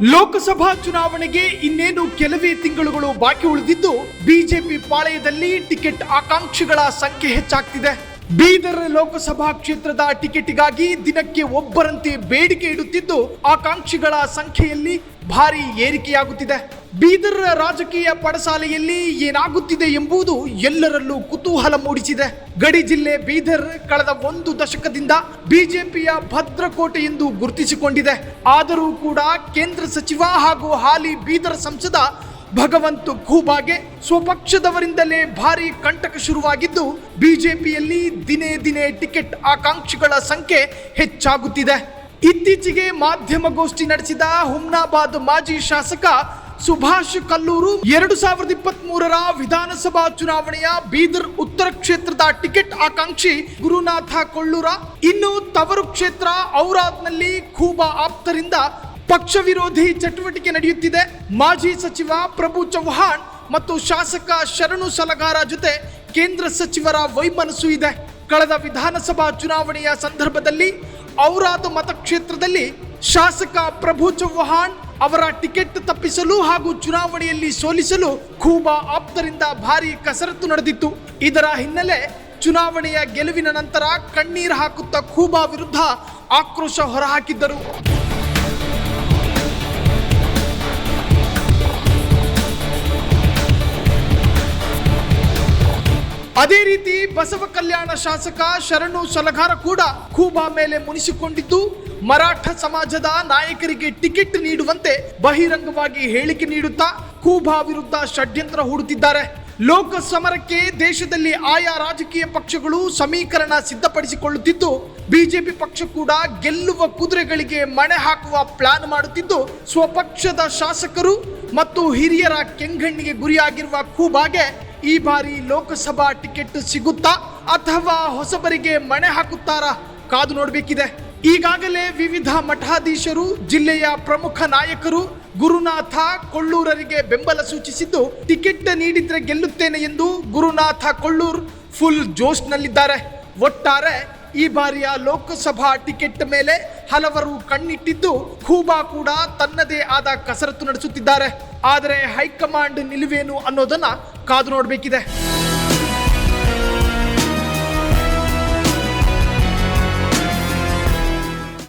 ಲೋಕಸಭಾ ಚುನಾವಣೆಗೆ ಇನ್ನೇನು ಕೆಲವೇ ತಿಂಗಳುಗಳು ಬಾಕಿ ಉಳಿದಿದ್ದು ಬಿಜೆಪಿ ಪಾಳೆಯದಲ್ಲಿ ಟಿಕೆಟ್ ಆಕಾಂಕ್ಷಿಗಳ ಸಂಖ್ಯೆ ಹೆಚ್ಚಾಗ್ತಿದೆ. ಬೀದರ್ ಲೋಕಸಭಾ ಕ್ಷೇತ್ರದ ಟಿಕೆಟ್ಗಾಗಿ ದಿನಕ್ಕೆ ಒಬ್ಬರಂತೆ ಬೇಡಿಕೆ ಇಡುತ್ತಿದ್ದು, ಆಕಾಂಕ್ಷಿಗಳ ಸಂಖ್ಯೆಯಲ್ಲಿ ಭಾರಿ ಏರಿಕೆಯಾಗುತ್ತಿದೆ. ಬೀದರ್ ರಾಜಕೀಯ ಪಡಸಾಲೆಯಲ್ಲಿ ಏನಾಗುತ್ತಿದೆ ಎಂಬುದು ಎಲ್ಲರಲ್ಲೂ ಕುತೂಹಲ ಮೂಡಿಸಿದೆ. ಗಡಿ ಜಿಲ್ಲೆ ಬೀದರ್ ಕಳೆದ ಒಂದು ದಶಕದಿಂದ ಬಿಜೆಪಿಯ ಭದ್ರಕೋಟೆ ಎಂದು ಗುರುತಿಸಿಕೊಂಡಿದೆ. ಆದರೂ ಕೂಡ ಕೇಂದ್ರ ಸಚಿವ ಹಾಗೂ ಹಾಲಿ ಬೀದರ್ ಸಂಸದ ಭಗವಂತ ಖೂಬಾಗೆ ಸ್ವಪಕ್ಷದವರಿಂದಲೇ ಭಾರಿ ಕಂಟಕ ಶುರುವಾಗಿದ್ದು, ಬಿಜೆಪಿಯಲ್ಲಿ ದಿನೇ ದಿನೇ ಟಿಕೆಟ್ ಆಕಾಂಕ್ಷಿಗಳ ಸಂಖ್ಯೆ ಹೆಚ್ಚಾಗುತ್ತಿದೆ. ಇತ್ತೀಚೆಗೆ ಮಾಧ್ಯಮಗೋಷ್ಠಿ ನಡೆಸಿದ ಹುಮ್ನಾಬಾದ್ ಮಾಜಿ ಶಾಸಕ ಸುಭಾಷ್ ಕಲ್ಲೂರು ಎರಡು ಸಾವಿರದ ಇಪ್ಪತ್ತ್ ಮೂರರ ವಿಧಾನಸಭಾ ಚುನಾವಣೆಯ ಬೀದರ್ ಉತ್ತರ ಕ್ಷೇತ್ರದ ಟಿಕೆಟ್ ಆಕಾಂಕ್ಷಿ ಗುರುನಾಥ ಕೊಳ್ಳೂರ ಇನ್ನು ತವರು ಕ್ಷೇತ್ರ ಔರಾದ್ನಲ್ಲಿ ಖೂಬಾ ಆಪ್ತರಿಂದ ಪಕ್ಷ ವಿರೋಧಿ ಚಟುವಟಿಕೆ ನಡೆಯುತ್ತಿದೆ. ಮಾಜಿ ಸಚಿವ ಪ್ರಭು ಚೌಹಾಣ್ ಮತ್ತು ಶಾಸಕ ಶರಣು ಸಲಗಾರ ಜೊತೆ ಕೇಂದ್ರ ಸಚಿವರ ವೈಮನಸ್ಸು ಇದೆ. ಕಳೆದ ವಿಧಾನಸಭಾ ಚುನಾವಣೆಯ ಸಂದರ್ಭದಲ್ಲಿ ಔರಾದ್ ಮತಕ್ಷೇತ್ರದಲ್ಲಿ ಶಾಸಕ ಪ್ರಭು ಚೌಹಾಣ್ ಅವರ ಟಿಕೆಟ್ ತಪ್ಪಿಸಲು ಹಾಗೂ ಚುನಾವಣೆಯಲ್ಲಿ ಸೋಲಿಸಲು ಖೂಬಾ ಆಪ್ತರಿಂದ ಭಾರಿ ಕಸರತ್ತು ನಡೆದಿತ್ತು. ಇದರ ಹಿನ್ನೆಲೆ ಚುನಾವಣೆಯ ಗೆಲುವಿನ ನಂತರ ಕಣ್ಣೀರು ಹಾಕುತ್ತಾ ಖೂಬಾ ವಿರುದ್ಧ ಆಕ್ರೋಶ ಹೊರಹಾಕಿದ್ದರು. ಅದೇ ರೀತಿ ಬಸವ ಕಲ್ಯಾಣ ಶಾಸಕ ಶರಣು ಸಲಗಾರ ಕೂಡ ಖೂಬಾ ಮೇಲೆ ಮುನಿಸಿಕೊಂಡಿದ್ದು, ಮರಾಠ ಸಮಾಜದ ನಾಯಕರಿಗೆ ಟಿಕೆಟ್ ನೀಡುವಂತೆ ಬಹಿರಂಗವಾಗಿ ಹೇಳಿಕೆ ನೀಡುತ್ತಾ ಖೂಬಾ ವಿರುದ್ಧ ಷಡ್ಯಂತ್ರ ಹೂಡುತ್ತಿದ್ದಾರೆ. ಲೋಕ ಸಮರಕ್ಕೆ ದೇಶದಲ್ಲಿ ಆಯಾ ರಾಜಕೀಯ ಪಕ್ಷಗಳು ಸಮೀಕರಣ ಸಿದ್ಧಪಡಿಸಿಕೊಳ್ಳುತ್ತಿದ್ದು, ಬಿಜೆಪಿ ಪಕ್ಷ ಕೂಡ ಗೆಲ್ಲುವ ಕುದುರೆಗಳಿಗೆ ಮಣೆ ಹಾಕುವ ಪ್ಲಾನ್ ಮಾಡುತ್ತಿದ್ದು, ಸ್ವಪಕ್ಷದ ಶಾಸಕರು ಮತ್ತು ಹಿರಿಯರ ಕೆಂಗಣ್ಣಿಗೆ ಗುರಿಯಾಗಿರುವ ಖೂಬಾಗೆ ಈ ಬಾರಿ ಲೋಕಸಭಾ ಟಿಕೆಟ್ ಸಿಗುತ್ತಾ ಅಥವಾ ಹೊಸಬರಿಗೆ ಮಣೆ ಹಾಕುತ್ತಾರಾ? ಕಾದು ನೋಡಬೇಕಿದೆ. ಈಗಾಗಲೇ ವಿವಿಧ ಮಠಾಧೀಶರು, ಜಿಲ್ಲೆಯ ಪ್ರಮುಖ ನಾಯಕರು, ಗುರುನಾಥ ಕೊಳ್ಳೂರರಿಗೆ ಬೆಂಬಲ ಸೂಚಿಸಿದ್ದು, ಟಿಕೆಟ್ ನೀಡಿದ್ರೆ ಗೆಲ್ಲುತ್ತೇನೆ ಎಂದು ಗುರುನಾಥ ಕೊಳ್ಳೂರ್ ಫುಲ್ ಜೋಶ್ನಲ್ಲಿದ್ದಾರೆ. ಒಟ್ಟಾರೆ, ಈ ಬಾರಿಯ ಲೋಕಸಭಾ ಟಿಕೆಟ್ ಮೇಲೆ ಹಲವರು ಕಣ್ಣಿಟ್ಟಿದ್ದು, ಖೂಬಾ ಕೂಡ ತನ್ನದೇ ಆದ ಕಸರತ್ತು ನಡೆಸುತ್ತಿದ್ದಾರೆ. ಆದರೆ ಹೈಕಮಾಂಡ್ ನಿಲುವೇನು ಅನ್ನೋದನ್ನ ಕಾದು ನೋಡಬೇಕಿದೆ.